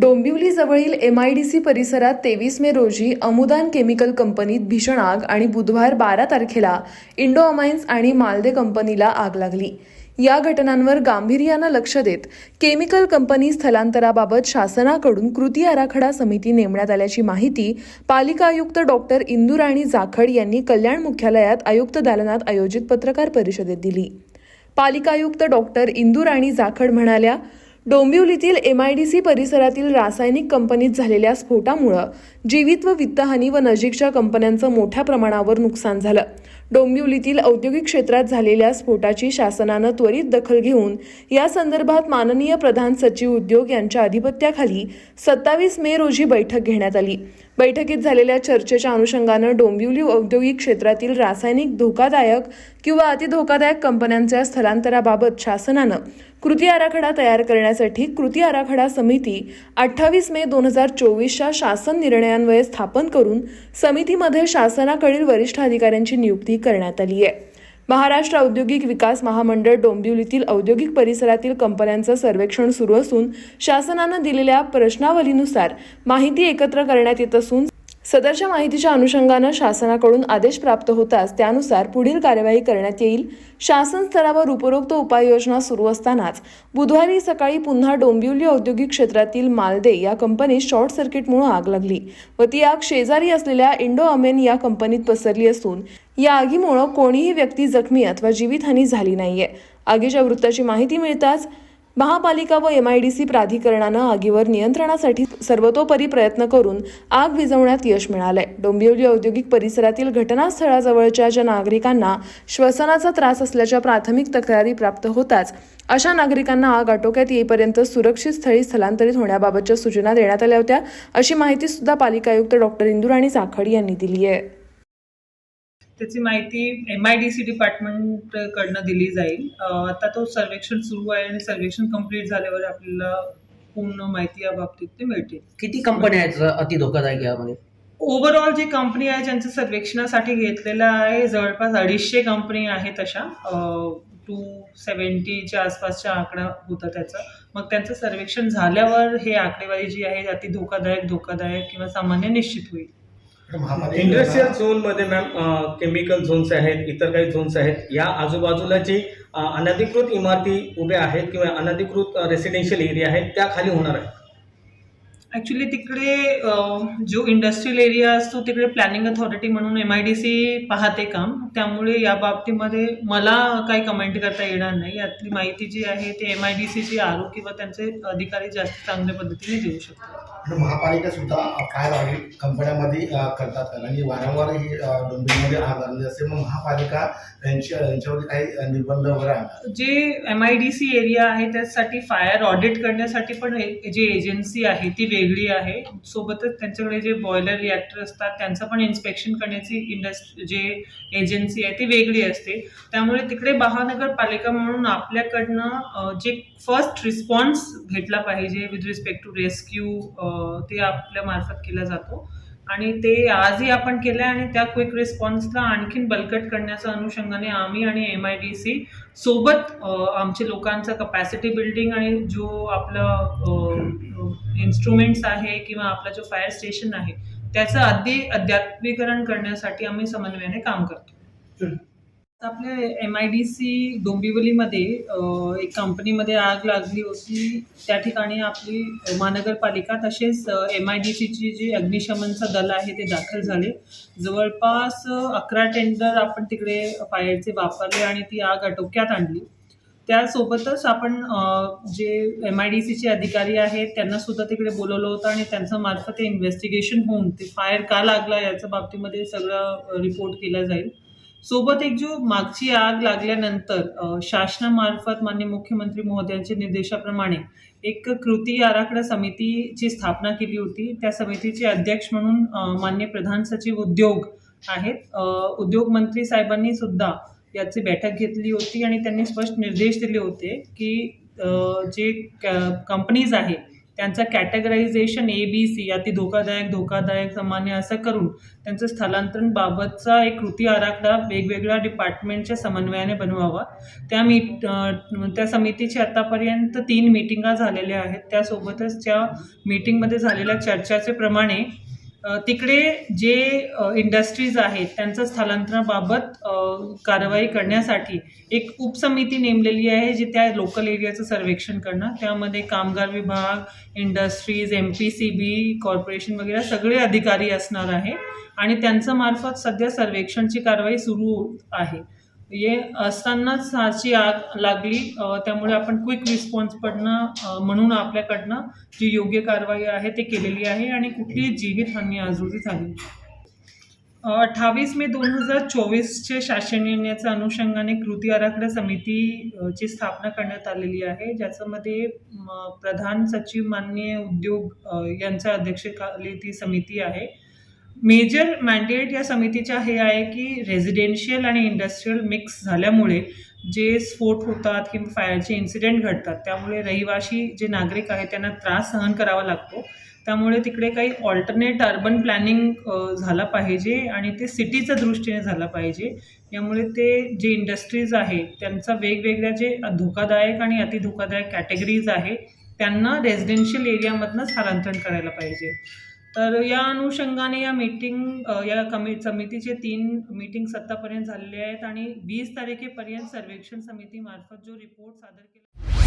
डोंबिवलीजवळील C परिसरात तेवीस मे रोजी अमुदान केमिकल कंपनीत भीषण आग आणि बुधवार बारा तारखेला इंडो अमाइन्स आणि मालदे कंपनीला आग लागली. या घटनांवर गांभीर्यानं लक्ष देत केमिकल कंपनी स्थलांतराबाबत शासनाकडून कृती आराखडा समिती नेमण्यात आल्याची माहिती पालिका आयुक्त डॉक्टर इंदुराणी जाखड यांनी कल्याण मुख्यालयात आयुक्त दालनात आयोजित पत्रकार परिषदेत दिली. पालिका आयुक्त डॉक्टर इंदुराणी जाखड म्हणाल्या डोंबिवलीतील एमआयडीसी परिसरातील रासायनिक कंपनीत झालेल्या स्फोटामुळं जीवित व वित्तहानी व नजीकच्या कंपन्यांचं मोठ्या प्रमाणावर नुकसान झालं. डोंबिवलीतील औद्योगिक क्षेत्रात झालेल्या स्फोटाची शासनानं त्वरित दखल घेऊन या संदर्भात माननीय प्रधान सचिव उद्योग यांच्या अधिपत्याखाली सत्तावीस मे रोजी बैठक घेण्यात आली. बैठकीत झालेल्या चर्चेच्या अनुषंगानं डोंबिवली औद्योगिक क्षेत्रातील रासायनिक धोकादायक किंवा अतिधोकादायक कंपन्यांच्या स्थलांतराबाबत शासनानं कृती आराखडा तयार करण्यासाठी कृती आराखडा समिती अठ्ठावीस मे दोन हजार चोवीसच्या शासन निर्णयान्वये स्थापन करून समितीमध्ये शासनाकडील वरिष्ठ अधिकाऱ्यांची नियुक्ती करण्यात आली आहे. महाराष्ट्र औद्योगिक विकास महामंडळ डोंबिवलीतील औद्योगिक परिसरातील कंपन्यांचं सर्वेक्षण सुरू असून शासनानं दिलेल्या प्रश्नावलीनुसार माहिती एकत्र करण्यात येत असून सदरच्या माहितीच्या अनुषंगानं शासनाकडून आदेश प्राप्त होताच त्यानुसार पुढील कार्यवाही करण्यात येईल. शासन स्तरावर उपरोक्त उपाययोजना सुरू असतानाच बुधवारी सकाळी पुन्हा डोंबिवली औद्योगिक क्षेत्रातील मालदे या कंपनीत शॉर्ट सर्किटमुळे आग लागली व ती आग शेजारी असलेल्या इंडो अमेन या कंपनीत पसरली असून या आगीमुळे कोणीही व्यक्ती जखमी अथवा जीवितहानी झाली नाहीये. आगीच्या वृत्ताची माहिती मिळताच महापालिका व एमआयडीसी प्राधिकरणानं आगीवर नियंत्रणासाठी सर्वतोपरी प्रयत्न करून आग विझवण्यात यश मिळालंय. डोंबिवली औद्योगिक परिसरातील घटनास्थळाजवळच्या ज्या नागरिकांना श्वसनाचा त्रास असल्याच्या प्राथमिक तक्रारी प्राप्त होताच अशा नागरिकांना आग आटोक्यात येईपर्यंत सुरक्षित स्थळी स्थलांतरित होण्याबाबतच्या सूचना देण्यात आल्या होत्या अशी माहिती सुद्धा पालिका आयुक्त डॉक्टर इंदुराणी साखड यांनी दिली आहे. त्याची माहिती एम आय डी सी डिपार्टमेंटकडनं दिली जाईल. आता तो सर्वेक्षण सुरू आहे आणि सर्वेक्षण कंप्लीट झाल्यावर आपल्याला पूर्ण माहिती या बाबतीत ते मिळतील. किती कंपन्या आहेत अति धोकादायक यामध्ये? ओव्हरऑल जी कंपनी आहे ज्यांचं सर्वेक्षणासाठी घेतलेलं आहे जवळपास अडीचशे कंपनी आहेत अशा. टू सेवन्टीच्या आसपासचा आकडा होता त्याचा. मग त्यांचं सर्वेक्षण झाल्यावर हे आकडेवारी जी आहे अति धोकादायक धोकादायक किंवा सामान्य निश्चित होईल. इंडस्ट्रियल झोनमध्ये मॅम केमिकल झोन्स आहेत इतर काही झोन्स आहेत. या आजूबाजूला जे अनधिकृत इमारती उभ्या आहेत किंवा अनधिकृत रेसिडेन्शियल एरिया आहेत त्या खाली होणार आहे ॲक्च्युली तिकडे जो इंडस्ट्रियल एरिया असतो तिकडे प्लॅनिंग अथॉरिटी म्हणून एम आय डी सी पाहते काम. त्यामुळे या बाबतीमध्ये मला काही कमेंट करता येणार नाही. यातली माहिती जी आहे ती एम आय डी सीची आरो किंवा त्यांचे अधिकारी जास्त चांगल्या पद्धतीने देऊ शकतात. महापालिका सुद्धा फायर ऑडिट कंपन्यामध्ये करतात आणि वारंवार ही डोंबिवलीमध्ये आग लागली असते मग महापालिका यांच्या यांच्यावरती काही निर्बंध वगैरे आणतात जे M I D C area आहे त्यासाठी फायर ऑडिट करण्यासाठी पण जी एजन्सी आहे ती वेगळी आहे. सोबतच त्यांच्याकडे जे बॉयलर रिॲक्टर असतात त्यांचं पण इन्स्पेक्शन करण्याची इंडस्ट्री जे एजन्सी आहे ती वेगळी असते. त्यामुळे तिकडे महानगरपालिका म्हणून आपल्याकडनं जे फर्स्ट रिस्पॉन्स भेटला पाहिजे विथ रिस्पेक्ट टू रेस्क्यू ते आपल्या मार्फत केला जातो. आणि ते आजही आपण केलं आहे आणि त्या क्विक रिस्पॉन्सला आणखीन बलकट करण्याच्या अनुषंगाने आम्ही आणि एम आय डी सी सोबत आमचे लोकांचा कपॅसिटी बिल्डिंग आणि जो आपलं इन्स्ट्रुमेंट्स आहे किंवा आपला जो फायर स्टेशन आहे त्याचं अगदी अध्यात्मीकरण करण्यासाठी आम्ही समन्वयाने काम करतो. आपल्या एम आय डी सी डोंबिवलीमध्ये एक कंपनीमध्ये आग लागली होती. त्या ठिकाणी आपली महानगरपालिका तसेच एम आय डी सीची जी अग्निशमनचं दल आहे ते दाखल झाले. जवळपास अकरा टेंडर आपण तिकडे फायरचे वापरले आणि ती आग आटोक्यात आणली. त्यासोबतच आपण जे एम आय डी सीचे अधिकारी आहेत त्यांना सुद्धा तिकडे बोलवलं होतं आणि त्यांच्या मार्फत ते इन्व्हेस्टिगेशन होऊन ते फायर का लागला याच्या बाबतीमध्ये सगळं रिपोर्ट केला जाईल. सोबत एक जो मागची आग लागल्यानंतर शासनामार्फत मान्य मुख्यमंत्री महोदयांच्या निर्देशाप्रमाणे एक कृती आराखडा समितीची स्थापना केली होती. त्या समितीचे अध्यक्ष म्हणून मान्य प्रधान सचिव उद्योग आहेत. उद्योग मंत्री साहेबांनी सुद्धा याची बैठक घेतली होती आणि त्यांनी स्पष्ट निर्देश दिले होते की जे कंपनीज आहे त्यांचं कॅटेगरायझेशन ए बी सी अति धोकादायक धोकादायक सामान्य असं करून त्यांचं स्थलांतरण बाबतचा एक कृती आराखडा वेगवेगळ्या डिपार्टमेंटच्या समन्वयाने बनवावा. त्या मीट त्या समितीची आत्तापर्यंत तीन मीटिंगा झालेल्या आहेत. त्यासोबतच त्या मीटिंगमध्ये झालेल्या चर्चाचे प्रमाणे तिकडे जे इंडस्ट्रीज आहेत त्यांचं स्थलांतराबाबत कारवाई करण्यासाठी एक उपसमिती नेमलेली आहे जी त्या लोकल एरियाचं सर्वेक्षण करणार. त्यामध्ये कामगार विभाग industries M P C B corporation वगैरे सगळे अधिकारी असणार आहे. आणि त्यांचं मार्फत सध्या सर्वेक्षणची कारवाई सुरू आहे. ये असतानाच साची आग लागली. त्यामुळे आपण क्विक रिस्पॉन्स पडणं म्हणून आपल्याकडनं जी योग्य कारवाई आहे ते केलेली आहे आणि कुठलीही जीवितहानी आजूरी झाली अठ्ठावीस मे दोन हजार चोवीसचे शासन निर्णयाच्या अनुषंगाने कृती आराखडा समिती ची स्थापना करण्यात आलेली आहे. ज्याच्यामध्ये प्रधान सचिव माननीय उद्योग यांच्या अध्यक्षतेखाली ती समिती आहे. मेजर मॅन्डेट या समितीच्या हे आहे की रेझिडेन्शियल आणि इंडस्ट्रीयल मिक्स झाल्यामुळे जे स्फोट होतात किंवा फायरचे इन्सिडेंट घडतात त्यामुळे रहिवाशी जे नागरिक आहेत त्यांना त्रास सहन करावा लागतो. त्यामुळे तिकडे काही ऑल्टरनेट अर्बन प्लॅनिंग झालं पाहिजे आणि ते सिटीच्या दृष्टीने झालं पाहिजे. यामुळे ते जे इंडस्ट्रीज आहेत त्यांचा वेगवेगळ्या जे धोकादायक आणि अतिधोकादायक कॅटेगरीज आहे त्यांना रेझिडेन्शियल एरियामधनं स्थलांतरण करायला पाहिजे. तर या अनुषंगाने या मीटिंग या कमी समितीचे तीन मीटिंग्स आत्तापर्यंत झालेले आहेत आणि वीस तारखेपर्यंत सर्वेक्षण समितीमार्फत जो रिपोर्ट सादर केला